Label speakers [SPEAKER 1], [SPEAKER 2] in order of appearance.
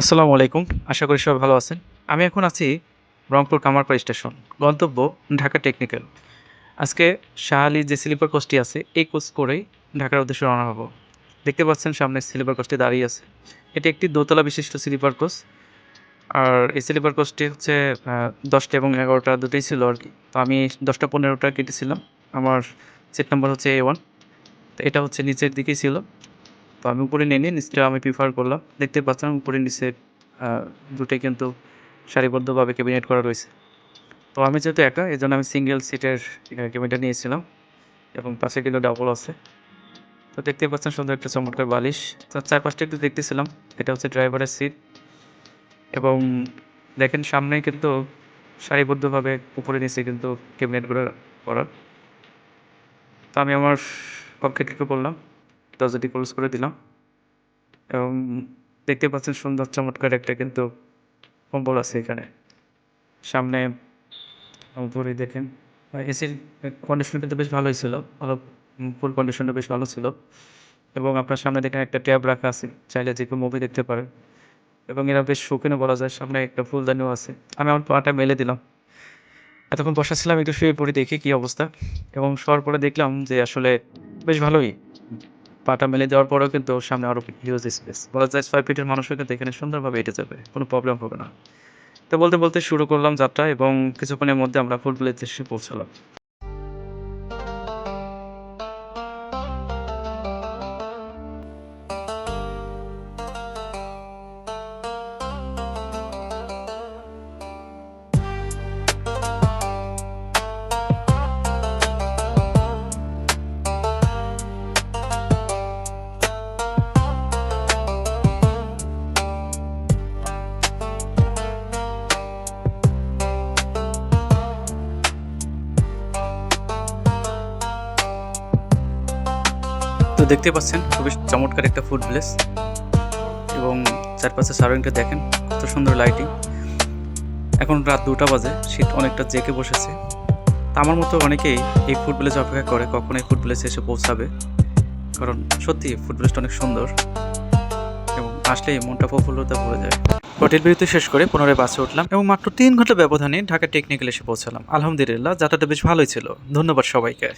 [SPEAKER 1] আসসালামু আলাইকুম। আশা করি সবাই ভালো আছেন। আমি এখন আছি রংপুর কামারপাড় স্টেশন। গন্তব্য ঢাকা টেকনিক্যাল। আজকে শাহালি যে স্লিপার কোচটি আছে, এই কোচ করেই ঢাকার উদ্দেশ্যে রওনা হব। দেখতে পাচ্ছেন সামনে স্লিপার কোচটি দাঁড়িয়ে আছে। এটি একটি দোতলা বিশিষ্ট স্লিপার কোচ। আর এই স্লিপার কোচটি হচ্ছে দশটা এবং এগারোটা দুটোই ছিল আর কি। তো আমি দশটা পনেরোটা কেটেছিলাম। আমার সিট নাম্বার হচ্ছে এ ওয়ান তো এটা হচ্ছে নিচের দিকেই ছিল। তো আমি উপরে নিয়ে নিই নিচটা আমি প্রিফার করলাম। দেখতে পাচ্ছেন, উপরে নিচে দুটোই কিন্তু সারিবদ্ধভাবে ক্যাবিনেট করা রয়েছে। তো আমি যেহেতু একা এই জন্য আমি সিঙ্গেল সিটের ক্যাবিনেটটা নিয়েছিলাম। এবং পাশে কিন্তু ডাবল আছে। তো দেখতে পাচ্ছেন, সুন্দর একটা চমৎকার বালিশ। তো চারপাশটা একটু দেখতেছিলাম, এটা হচ্ছে ড্রাইভারের সিট এবং দেখেন সামনে কিন্তু সারিবদ্ধভাবে উপরে নিচে কিন্তু ক্যাবিনেটগুলো করা। তো আমি আমার কক্ষে ঢুকে পড়লাম দরজাটি ক্লোজ করে দিলাম। এবং দেখতে পাচ্ছেন সুন্দর চমৎকার একটা কিন্তু কম্বল আছে এখানে। সামনে উপরে দেখেন এসির কন্ডিশন কিন্তু বেশ ভালোই ছিল। ভালো ফুল কন্ডিশনটা বেশ ভালো ছিল। এবং আপনার সামনে দেখেন একটা ট্যাব রাখা আছে, চাইলে যে কেউ মুভি দেখতে পারে এবং এরা বেশ শৌখিনও বলা যায়, সামনে একটা ফুলদানিও আছে। আমি আমার পাটা মেলে দিলাম। এতক্ষণ বসা ছিলাম, একটু শুয়ে পড়ে দেখি কী অবস্থা। এবং শোয়ার পরে দেখলাম যে আসলে বেশ ভালোই। পাটা মেলে দেওয়ার পরেও কিন্তু সামনে আরও হিউজ স্পেস বলা যায় ছয় ফিটের মানুষও কিন্তু এখানে সুন্দরভাবে এটে যাবে, কোনো প্রবলেম হবে না। তো বলতে বলতে শুরু করলাম যাত্রা এবং কিছুক্ষণের মধ্যে আমরা ফুলগুলির দেশে পৌঁছালাম। তো দেখতে পাচ্ছেন, খুবই চমৎকার একটা ফুড প্লেস এবং চারপাশে সারাউন্ডটা দেখেন, কত সুন্দর লাইটিং এখন রাত দুটা বাজে, শীত অনেকটা জেকে বসেছে। তা আমার মতো অনেকেই এই ফুড প্লেসে অপেক্ষা করে কখন এই ফুড প্লেসে এসে পৌঁছাবে। কারণ সত্যি ফুড প্লেসটা অনেক সুন্দর এবং আসলেই মনটা প্রফুল্লতা ভরে যায়। হোটেল বিরতি শেষ করে পুনরায় বাসে উঠলাম এবং মাত্র তিন ঘণ্টা ব্যবধানে ঢাকা টেকনিক্যাল এসে পৌঁছালাম। আলহামদুলিল্লাহ যাত্রাটা বেশ ভালোই ছিল। ধন্যবাদ সবাইকে।